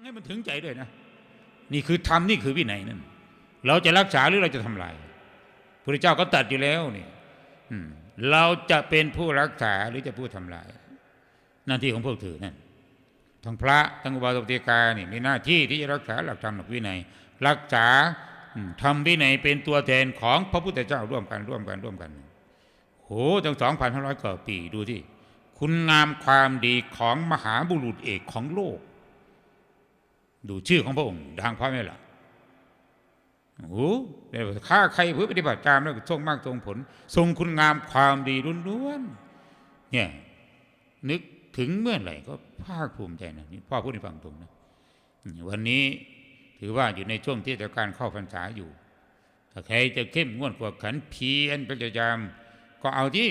ให้มันถึงใจด้วยนะ นี่คือธรรมนี่คือวินัยนั่นเราจะรักษาหรือเราจะทำลายพระเจ้าก็ตัดอยู่แล้วนี่อืเราจะเป็นผู้รักษาหรือจะผู้ทำลาย หน้าที่ของพวกเธอนั่นทั้งพระทั้งอุบาสกติกานี่มีหน้าที่ที่จะรักษาหลักธรรมหลักวินัย รักษาทำวินัยเป็นตัวแทนของพระพุทธเจ้าร่วมกันร่วมกันร่วมกันโหตั้งสองพันห้าร้อยกว่าปีดูที่คุณงามความดีของมหาบุรุษเอกของโลก ดูชื่อของพระองค์ดังพระไหมล่ะโอ้โหเดี๋ยข้าใครเพื่อปฏิบัติตามแล้วทรงมากทรงผล ทรงคุณงามความดีล้วนๆเนี่ยนึกถึงเมื่อไหร่ก็ภาคภูมิใจนะนี่พ่อพูดให้ฟังตรงนะวันนี้ถือว่าอยู่ในช่วงที่เทศกาลเข้าพรรษาอยู่ ถ้าใครจะเข้มงวดกว่าขันเพียรพยายามก็เอาที่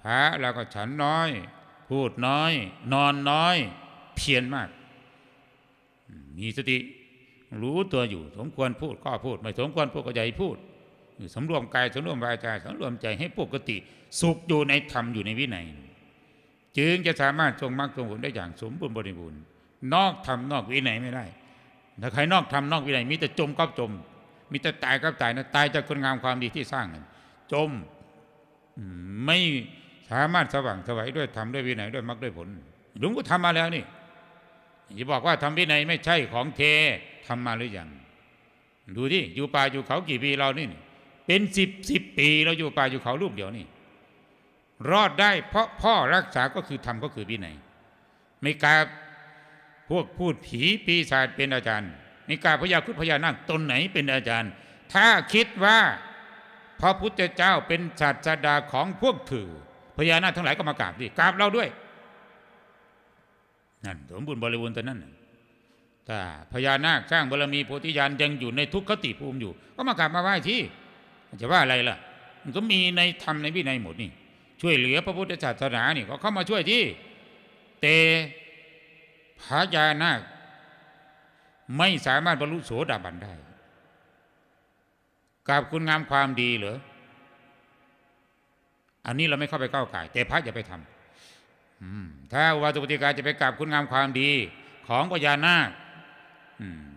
พระแล้วก็ฉันน้อย พูดน้อย นอนน้อย เพียรมาก มีสติ รู้ตัวอยู่ สมควรพูดก็พูด ไม่สมควรพูดก็ให้พูดสำรวมกายสำรวมวาจาสำรวมใจให้ปกติ สุขอยู่ในธรรมอยู่ในวินัย จึงจะสามารถทรงมรรคทรงผลได้อย่างสมบูรณ์บริบูรณ์ นอกธรรมนอกวินัยไม่ได้ถ้าใครนอกธรรมนอกวินัยมีแต่จมกับจม มีแต่ตายกับตายนะตายจากคนงามความดีที่สร้างนั่นจมไม่สามารถสว่างสวัยด้วยทำด้วยวินัยด้วยมรรคด้วยผลหลวงก็ทำมาแล้วนี่ อย่าบอกว่าทำวินัยไม่ใช่ของเททำมาหรือยังดูที่อยู่ป่าอยู่เขากี่ปีเรานี่ เป็นสิบสิบปีเราอยู่ป่าอยู่เขาลูกเดียวนี่ รอดได้เพราะพ่อรักษาก็คือทำก็คือวินัยไม่กล้าพวกพูดผีปีศาจเป็นอาจารย์ไม่กล้าพยาครุฑพญานาคตนไหนเป็นอาจารย์ ถ้าคิดว่าพระพุทธเจ้าเป็นศาสดาของพวกถือพญานาคทั้งหลายก็มากราบดิกราบเราด้วย นั่นสมบูรณ์บริบูรณ์ตัวนั้นถ้าพญานาคสร้างบารมีโพธิญาณยังอยู่ในทุกขติภูมิอยู่ ก็มากราบมาไหว้ที่จะว่าอะไรล่ะ มันก็มีในธรรมในวินัยหมดนี่ ช่วยเหลือพระพุทธศาสนานี่ก็เข้ามาช่วยที่ เตพญานาค ไม่สามารถบรรลุโสดาบันได้กับคุณงามความดีเหรออันนี้เราไม่เข้าไปก้าวไก่แต่พระอย่าไปทำอืม ถ้าวัตุปฏิกาจะไปกราบคุณงามความดีของพญานาค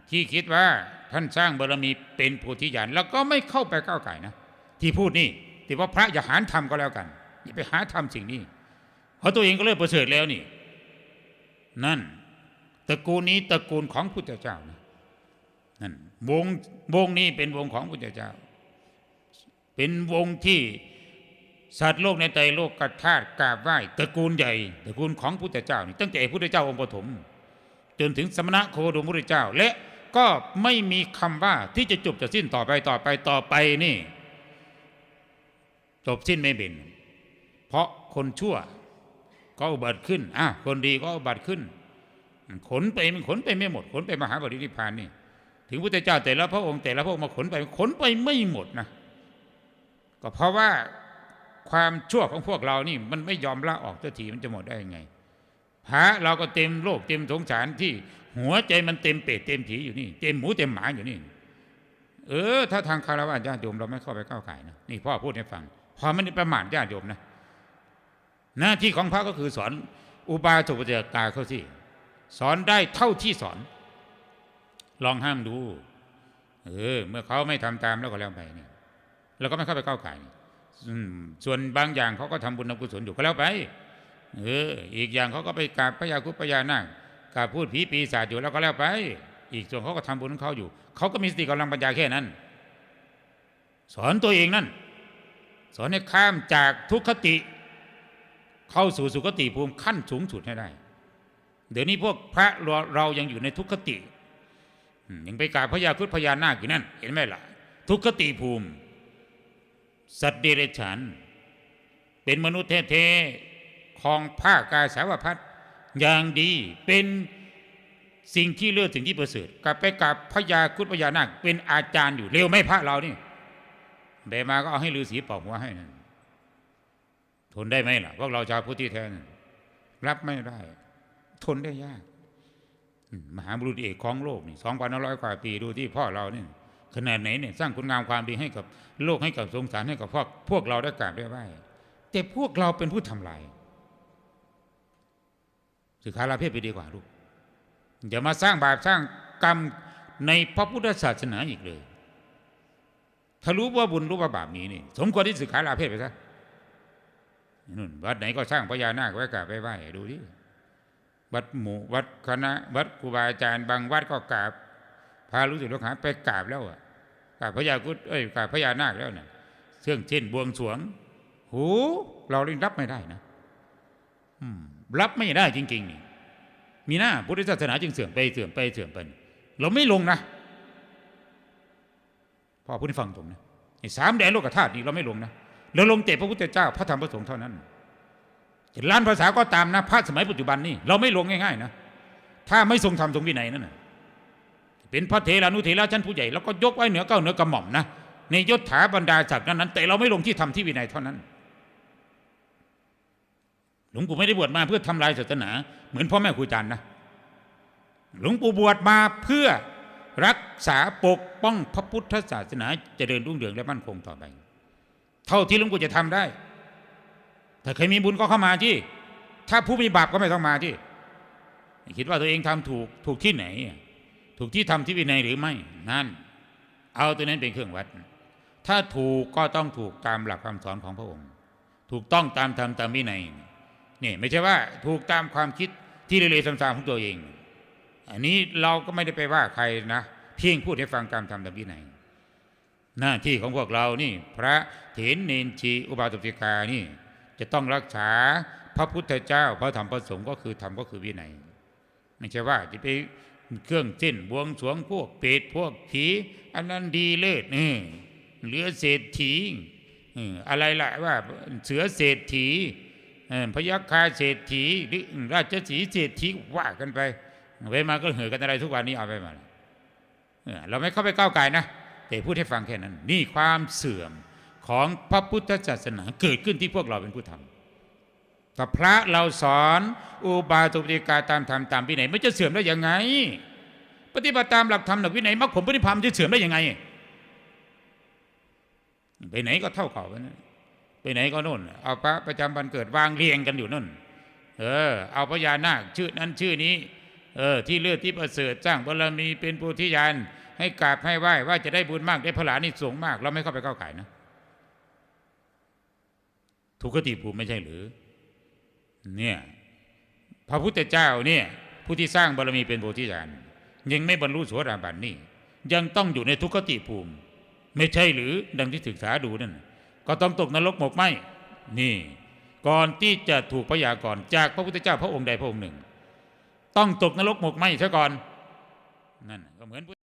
ที่คิดว่าท่านสร้างบารมีเป็นโพธิญาณแล้วก็ไม่เข้าไปก้าวไก่นะที่พูดนี่ที่ว่าพระอย่าหารทำก็แล้วกัน อย่าไปหาทำสิ่งนี้เพราะตัวเองก็เลิศประเสริฐแล้วนี่ นั่นตระกูลนี้ตระกูลของพุทธเจ้านะนั่นวงวงนี้เป็นวงของพุทธเจ้า เป็นวงที่ สัตว์โลกในใจโลกกธาตุกราบไหว้ตระกูลใหญ่ตระกูลของพุทธเจ้านี่ตั้งแต่พุทธเจ้าองค์ปฐมจนถึงสมณะโคดมพุทธเจ้า และก็ไม่มีคำว่าที่จะจบจะสิ้นต่อไปต่อไปต่อไปนี่ จบสิ้นไม่เป็นเพราะคนชั่วก็อุบัติขึ้นอะคนดีก็อุบัติขึ้น ขนไปมันขนไปไม่หมด ขนไปมหาปรินิพพานนี่ ถึงพุทธเจ้าแต่ละพระองค์แต่ละพระองค์มาขนไปขนไปไม่หมดนะก็เพราะว่า ความชั่วของพวกเรานี่มันไม่ยอมละออกสักทีมันจะหมดได้ยังไงพระเราก็เต็มโลกเต็มสงสารที่หัวใจมันเต็มเป็ดเต็มผีอยู่นี่เต็มหมูเต็มหมาอยู่นี่ เออ ถ้าทางคารวะญาติโยมเราไม่เข้าไปก้าวไก่นะนี่พ่อพูดให้ฟังพอไม่ได้ประมาทญาติโยมนะ หน้าที่ของพระก็คือสอนอุบาสกปฏิกาเขาสิสอนได้เท่าที่สอน ลองห้ามดู เออ เมื่อเขาไม่ทำตามแล้วก็แล้วไปเนี่ยเราก็ไม่เข้าไปก้าวไก่ ส่วนบางอย่างเขาก็ทำบุญทำกุศลอยู่ก็แล้วไป เออ อีกอย่างเขาก็ไปกราบพระยาคุปพญานาคกราบพูดผีปีศาจอยู่แล้วก็แล้วไป อีกส่วนเขาก็ทำบุญของเขาอยู่ เขาก็มีสติกำลังปัญญาแค่นั้น สอนตัวเองนั่น สอนให้ข้ามจากทุกขติ เข้าสู่สุคติภูมิขั้นสูงสุดให้ได้ เดี๋ยวนี้พวกพระเราเรายังอยู่ในทุกขติยังไปกราบพระยาครุฑพญานาคอยู่นั่น เห็นไหมล่ะ ทุกขติภูมิ สัตว์เดรัจฉาน เป็นมนุษย์เท่ๆของผ้ากาสาวพัดอย่างดีเป็นสิ่งที่เลือดสิ่งที่ประเสริฐกลับไปกราบพระยาครุฑพญานาคเป็นอาจารย์อยู่เร็วไหม่พระเรานี่เบมาก็เอาให้ฤาษีเป่าหัวให้นั่นทนได้ไหมล่ะพวกเราชาวพุทธที่แท้นั่นรับไม่ได้ ทนได้ยากมมหาบุรุษเอกของโลกนี่สองพันร้อยกว่าปีดูที่พ่อเราเนี่ย ขนาดไหนเนี่ยสร้างคุณงามความดีให้กับโลกให้กับสงสารให้กับพวกพวกเราได้กราบได้ไหว้แต่พวกเราเป็นผู้ทำลายสึกขาลาเพศไปดีกว่าลูกอย่ามาสร้างบาปสร้างกรรมในพระพุทธศาสนาอีกเลย ถ้ารู้ว่าบุญรู้ว่าบาปมีนี่สมควรที่สึกขาลาเพศไปซะนู่นวัดไหนก็สร้างพญานาคไว้กราบไว้ไหว้ดูดิวัดหมู่วัดคณะวัดครูบาอาจารย์บางวัดก็กราบ พารู้สึกลูกหาไปกราบแล้วอะกราบพญากุฎเอ้ยกราบพญานาคแล้วเนี่ยเชื่องเช่นบวงสวง หู เราเล่นรับไม่ได้นะอืมรับไม่ได้จริง ๆ นี่ มีหน้าพุทธศาสนาจึงเสื่อมไปเสื่อมไปเสื่อมไปเราไม่ลงนะพอพูดให้ฟังตรงนะไอ้สามแดนโลกธาตุนี่เราไม่ลงนะเราลงแต่พระพุทธเจ้าพระธรรมพระสงฆ์เท่านั้นล้านภาษาก็ตามนะพระสมัยปัจจุบันนี่เราไม่ลงง่ายๆนะถ้าไม่ทรงธรรมทรงวินัยนั่นนะ เป็นพระเถรานุเถระชั้นผู้ใหญ่แล้วก็ยกไว้เหนือเก้าเหนือกระหม่อมนะในยศถาบรรดาศักดิ์นั้น แต่เราไม่ลงที่ทำที่วินัยเท่านั้น หลวงปู่ไม่ได้บวชมาเพื่อทำลายศาสนา เหมือนพ่อแม่ครูอาจารย์นะหลวงปู่บวชมาเพื่อรักษาปกป้องพระพุทธศาสนาจเจริญรุ่งเรืองและมั่นคงต่อไป เท่าที่หลวงปู่จะทำได้ ถ้าใครมีบุญก็เข้ามาที่ ถ้าผู้มีบาปก็ไม่ต้องมาที่ คิดว่าตัวเองทำถูกถูกที่ไหน ถูกที่ทำที่วินัยหรือไม่นั่น เอาตัวนั้นเป็นเครื่องวัด ถ้าถูกก็ต้องถูกตามหลักคำสอนของพระองค์ ถูกต้องตามธรรมตามวินัยนี่ไม่ใช่ว่าถูกตามความคิดที่เลวๆซ้ำๆของตัวเอง อันนี้เราก็ไม่ได้ไปว่าใครนะเพียงพูดให้ฟังตามธรรมตามวินัยหน้าที่ของพวกเรานี่ พระเถรเนนชีอุบาสกติกานี่ จะต้องรักษาพระพุทธเจ้าพระธรรมพระสงฆ์ก็คือธรรมก็คือวินัย ไม่ใช่ว่าจะไป เครื่องเส้นบวงสวงพวกเปรตพวกผีอันนั้นดีเลิศนี่เหลือเศรษฐีอะไรล่ะว่าเสือเศรษฐีพยัคฆาเศรษฐีหรือราชสีเศรษฐีว่ากันไปไปมาก็เหือกันอะไรทุกวันนี้เอาไปมาเออเราไม่เข้าไปก้าวไก่นะแต่พูดให้ฟังแค่นั้น นี่ความเสื่อมของพระพุทธศาสนาเกิดขึ้นที่พวกเราเป็นผู้ทำ แต่พระเราสอนอุบาสกปฏิกาตามธรรมตามวินัยไม่จะเสื่อมได้ยังไง ปฏิบัติตามหลักธรรมหลักวินัยมรรคผลปฏิภาณจะเสื่อมได้ยังไง ไปไหนก็เท่าเขากันะไปไหนก็โน่น เอาพระประจำวันเกิดวางเรียงกันอยู่นั่น เออ เอาพญานาคชื่อนั้นชื่อนี้ เออ ที่เลือดที่ประเสริฐสร้างบารมีเป็นปุถิยานให้กราบให้ไหว้ว่าจะได้บุญมากได้พลานิสงส์มาก เราไม่เข้าไปก้าวไก่นะถูกกติภูมิไม่ใช่หรือ เนี่ยพระพุทธเจ้าเนี่ยผู้ที่สร้างบารมีเป็นโพธิญาณยังไม่บรรลุโสดาบันนี่ ยังต้องอยู่ในทุกขติภูมิ ไม่ใช่หรือดังที่ศึกษาดูนั่นก็ต้องตกนรกหมกไหมนี่ ก่อนที่จะถูกพยากรณ์จากพระพุทธเจ้าพระองค์ใดพระองค์หนึ่ง ต้องตกนรกหมกไหมซะก่อนนั่นก็เหมือน